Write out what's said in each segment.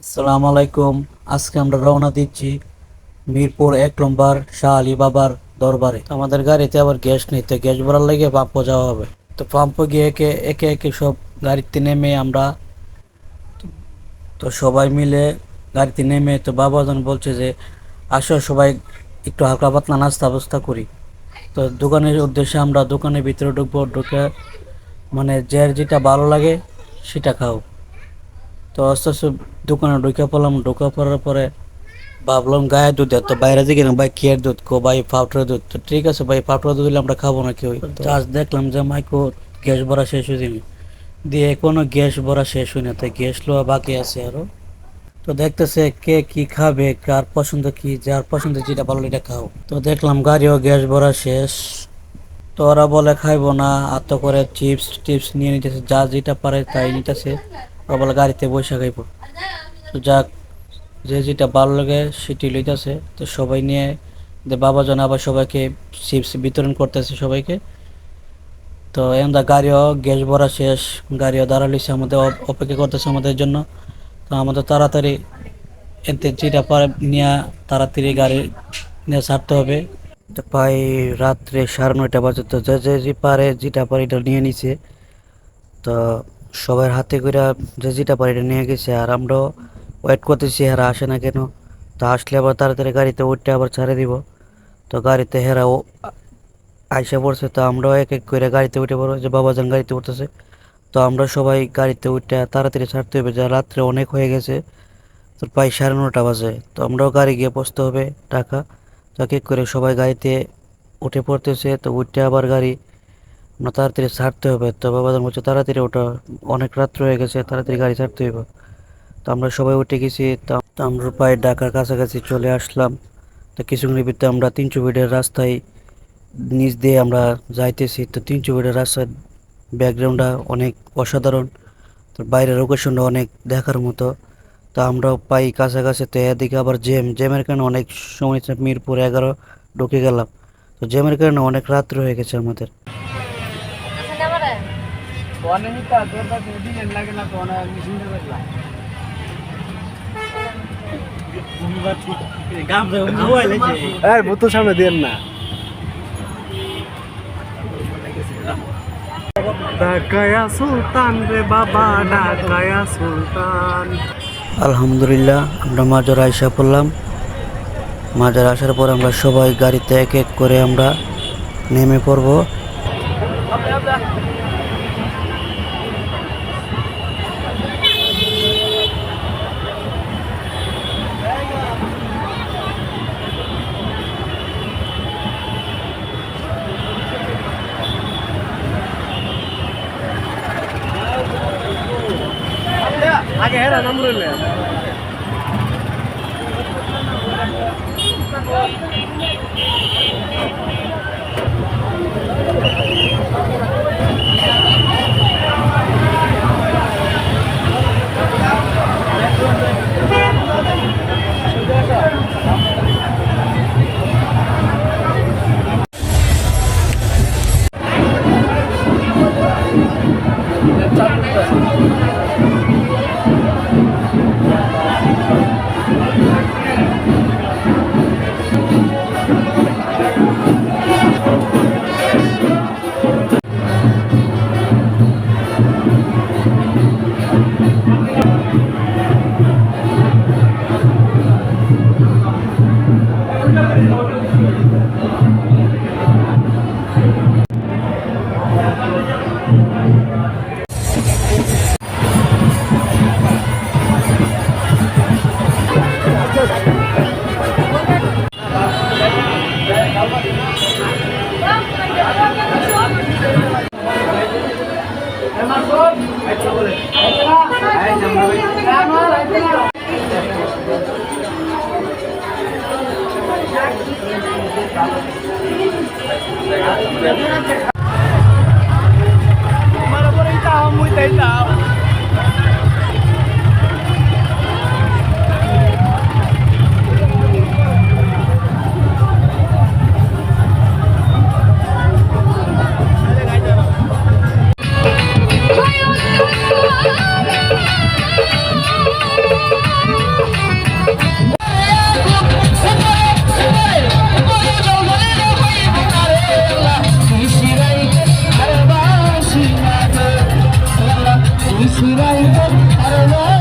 আসসালামু আলাইকুম। আজকে আমরা রওনা দিচ্ছি মিরপুর এক নম্বর শাহ আলী বাবার দরবারে। আমাদের গাড়িতে আবার গ্যাস নেই, তো গ্যাস ভরার লেগে পাম্পও যাওয়া হবে। তো পাম্পে গিয়ে একে একে একে সব গাড়িতে নেমে আমরা তো- সবাই মিলে গাড়িতে নেমে তো বাবা বাবাজন বলছে যে, আসো সবাই একটু হালকা পাতলা নাস্তা ব্যবস্থা করি। তো দোকানের উদ্দেশ্যে আমরা দোকানের ভিতরে ঢুকবো, ঢুকে মানে যার যেটা ভালো লাগে সেটা খাও। তো আস্তে আস্তে দোকানে ঢুকে পড়লাম। ঢুকে পড়ার পরে ভাবলাম গায়ে দুধ তো বাইরে দিকে না ভাই খেয়ের দুধ কো? ভাই পাউডার দুধ। তো ঠিক আছে, ভাই পাউডার দুধ আমরা খাব না কেউ আজ দেখলাম যে মাইকো গ্যাস ভরা শেষ হয়ে দিয়ে কোনো গ্যাস ভরা শেষ হয় না তাই গ্যাস লোয়া বাকি আছে আরও। তো দেখতেছে কে কি খাবে, কার পছন্দ কি, যার পছন্দ যেটা ভালো এটা খাও। তো দেখলাম গাড়িও গ্যাস ভরা শেষ। তো ওরা বলে খাইবো না তো করে চিপস টিপস নিয়ে নিতেছে, যা যেটা পারে তাই নিতেছে। বলে গাড়িতে বসে খাইবো। তো যাক, যে যেটা ভালো লাগে সেটি লইতেছে। তো সবাই নিয়ে যে বাবাজন আবার সবাইকে চিপস বিতরণ করতেছে সবাইকে। তো এমদা গাড়িও গ্যাস ভরা শেষ, গাড়িও দাঁড়ালিছে আমাদের অপ- অপেক্ষা করতেছে আমাদের জন্য। তো আমাদের তাড়াতাড়ি এতে যেটা পারে নিয়ে তাড়াতাড়ি গাড়ি নিয়ে ছাড়তে হবে। তো প্রায় রাত্রে সাড়ে নয়টা বাজে, তো যে যে পারে, যেটা পারে এটা নিয়ে নিছে। তো সবার হাতে করে যে যেটা পারে এটা নিয়ে গেছে, আর আমরাও ওয়েট করতেছি হেরা আসে না কেন? তো আসলে আবার তাড়াতাড়ি গাড়িতে উঠতে আবার ছাড়ে দিব। তো গাড়িতে হেরা ও আইসা পড়ছে, তো আমরাও এক এক করে গাড়িতে উঠে পড়ব, যে বাবা বাবাজান গাড়িতে উঠতেছে। তো আমরা সবাই গাড়িতে উঠে তাড়াতাড়ি ছাড়তে হবে যা রাত্রে অনেক হয়ে গেছে, তো প্রায় সাড়ে নটা বাজে। তো আমরাও গাড়ি গিয়ে বসতে হবে ঢাকা। তো এক এক করে সবাই গাড়িতে উঠে পড়তেছে, তো উঠে আবার গাড়ি আমরা তাড়াতাড়ি ছাড়তে হবে। তো বাবাদের বলছে তাড়াতাড়ি ওটা অনেক রাত্র হয়ে গেছে, তাড়াতাড়ি গাড়ি ছাড়তে হবে তো আমরা সবাই উঠে গেছি। তো আমরা প্রায় ঢাকার কাছাকাছি চলে আসলাম। তো কিছুক্ষণের ভিতরে আমরা তিনশো ফিটের রাস্তায় নিচ দিয়ে আমরা যাইতেছি। তো তিনশো ফিটের রাস্তার ব্যাকগ্রাউন্ডটা অনেক অসাধারণ। তো বাইরের লোকেশনটা অনেক দেখার মতো। তো আমরা পাই কাছাকাছি। তো এদিকে আবার জ্যাম। জ্যামের কারণে অনেক সময় মিরপুর এগারো ঢুকে গেলাম। তো জ্যামের কারণে অনেক রাত্র হয়ে গেছে আমাদের। সামনে না। ঢাকায়া সুলতান রে বাবা ঢাকায়া সুলতান। আলহামদুলিল্লাহ আমরা মাজার আয়সা পড়লাম। মাজার আসার পর আমরা সবাই গাড়িতে এক এক করে আমরা নেমে পড়ব। 阿妹在闹 I don't know.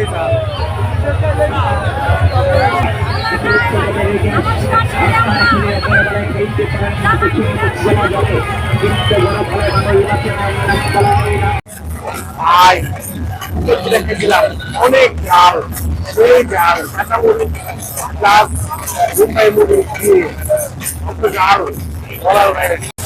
রেখে অনেক ঝাল সেই ঝাল কাঁচামরি প্লাস রূপাই মুড়ি দিয়ে ঝাল বলার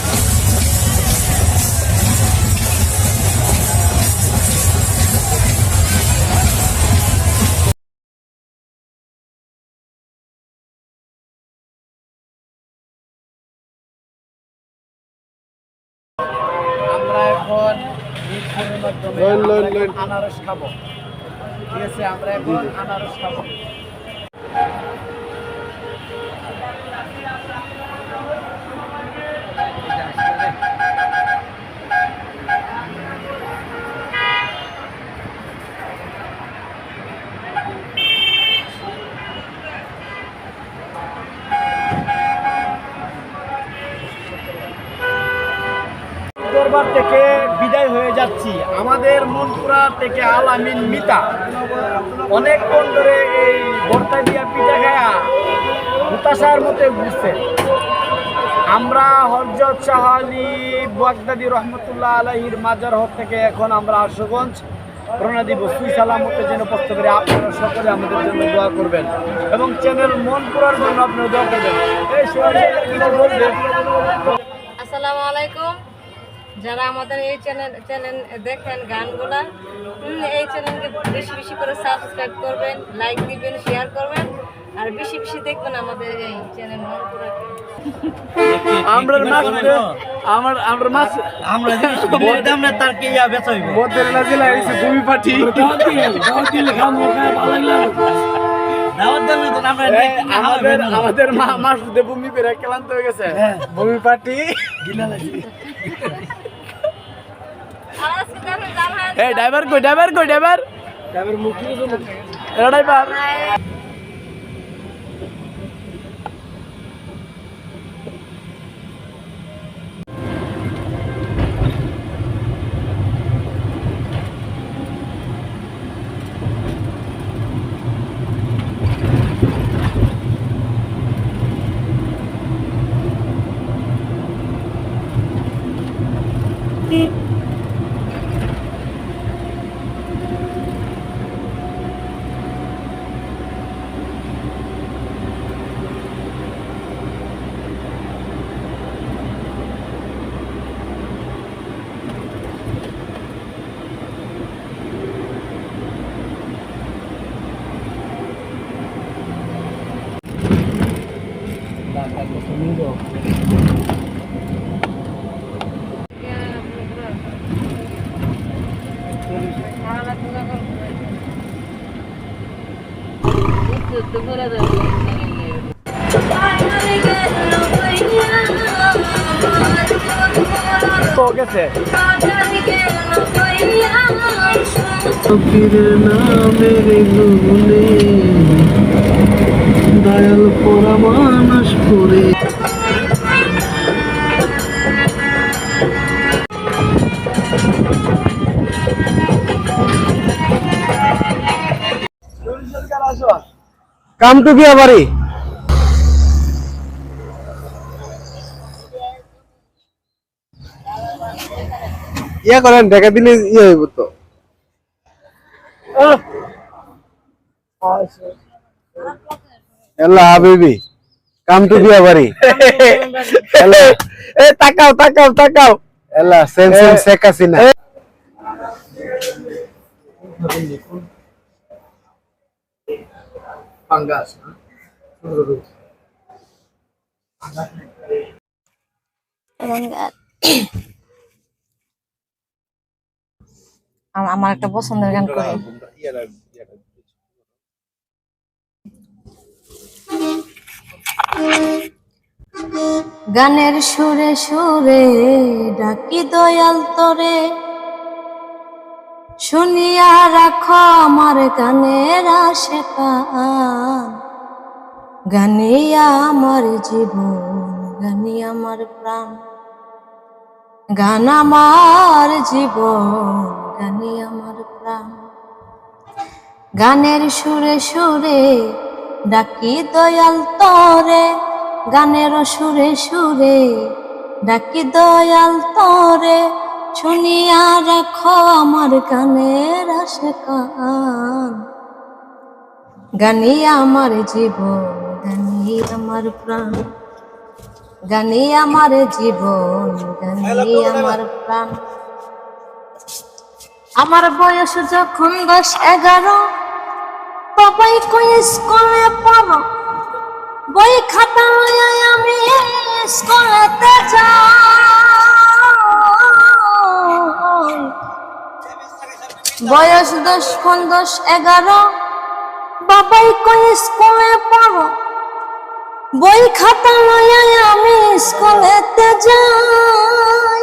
এখন। আনারস খাব। ঠিক আছে আমরা এখন আনারস খাব। দরবার থেকে বিদায় হয়ে যাচ্ছি। আমাদের মনপুরা থেকে আল আমিন মিতা। অনেকক্ষণ ধরে এই ভর্তা দিয়া পিঠা খায়া হতাশার মতো ঘুরছে। আমরা হরজত শাহ আলী বাগদাদি রহমতুল্লাহ আলহির মাজার হক থেকে এখন আমরা আশুগঞ্জ। দিব। সুই সালামতে যেন পড়তে পারি আপনারা সকলে আমাদের জন্য দোয়া করবেন এবং চ্যানেল মন পুরার জন্য আপনারা দোয়া করবেন। এই আসসালামু আলাইকুম। যারা আমাদের এই চ্যানেল চ্যানেল দেখেন গানগুলা এই চ্যানেলকে বেশি বেশি করে সাবস্ক্রাইব করবেন লাইক দিবেন শেয়ার করবেন আর বেশি বেশি দেখবেন আমাদের এই চ্যানেল মন করে আমরা মাছ আমার আমরা মাছ আমরা যদি না তার কে ইয়া বেচা হইব? মধ্যেলা জেলা এসে ভূমি পাঠি। দাওয়াত দেন না তো আমরা এই, আমাদের আমাদের মা মাছ দিয়ে ভূমি পেরে ক্লান্ত হয়ে গেছে। ভূমি পাঠি। দেখেন জানা এই ড্রাইভার কই ড্রাইভার কই ড্রাইভার ড্রাইভার মুখ ড্রাইভার গেছে দয়াল কাম টু বিয়া বাড়ি? ইয়া করেন ঢেকে দিলে ইয়ে হইব তো। এল্লা হাবিবি কাম টু বিয়া বাড়ি। এল্লা এ তাকাও তাকাও তাকাও। Same same Sheikh Hasina. পাঙ্গাস। আমার একটা পছন্দের গান করে। গানের সুরে সুরে ডাকি দয়াল তরে। শুনিয়া রাখ আমার গানের আশে গানিয়া আমার জীবন গানি আমার প্রাণ। গান আমার জীবন গানি আমার প্রাণ। গানের সুরে সুরে ডাকি দয়াল তরে। গানের সুরে সুরে ডাকি দয়াল তরে। শুনিয়া রাখো আমার গানের আশে কান। গানি আমার জীবন গানি আমার প্রাণ। গানি আমার জীবন গানি আমার প্রাণ। আমার বয়স যখন দশ এগারো বাবাই কই স্কুলে পড়ো। বই খাতা আমি স্কুলেতে যাই। বয়স দশ কোন দশ এগারো বাবাই কই স্কুলে পড়ো। বই খাতা লইয়া আমি স্কুলেতে যাই।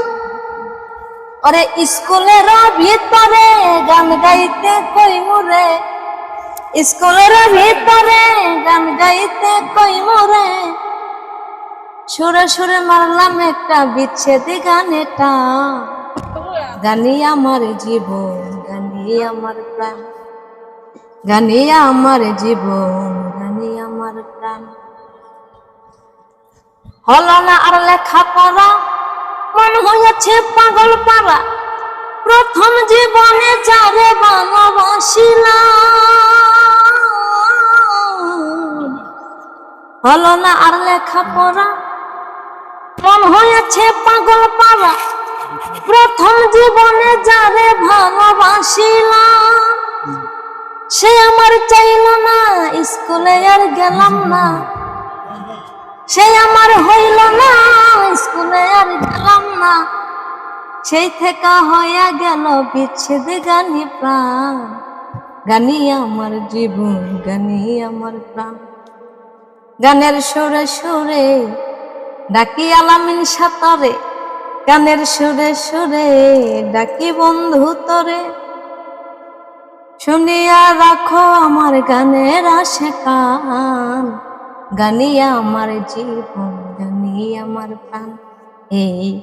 ওরে স্কুলের ভিতরে গান গাইতে কই মুরে? স্কুলের ভিতরে গান গাইতে কই মুরে? সুরে সুরে মারলাম একটা বিচ্ছেদি গানেটা। গানি আমার জীবন গানি আমার প্রাণ। গানি আমার জীবন গানি আমার প্রাণ। হলো না আর লেখা পড়া মন হয়েছে পাগল পারা প্রথম জীবনে যারে ভালোবাসিলাম হলো না আর লেখা পড়া মন হয়েছে পাগল পারা প্রথম জীবনে যারে ভালোবাসিলাম সে আমার চাইল না, স্কুলে আর গেলাম না। সে আমার হইল না, স্কুলে আর গেলাম না। সেই থেকে হইয়া গেল বিচ্ছেদ গানি প্রাণ। গানি আমার জীবন, গানি আমার প্রাণ। গানের সুরে সুরে ডাকি আলামিন সাতরে। গানের সুরে সুরে ডাকি বন্ধু তরে। শুনিয়া রাখো আমার গানের আশে কান। গানিয়া আমার জীবন, গানি আমার প্রাণ। এই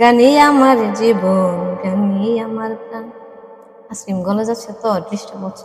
গানি আমার জীবন, গানি আমার প্রাণ। আইসক্রিম গলে যাচ্ছে তো ডিস্টার্ব হচ্ছে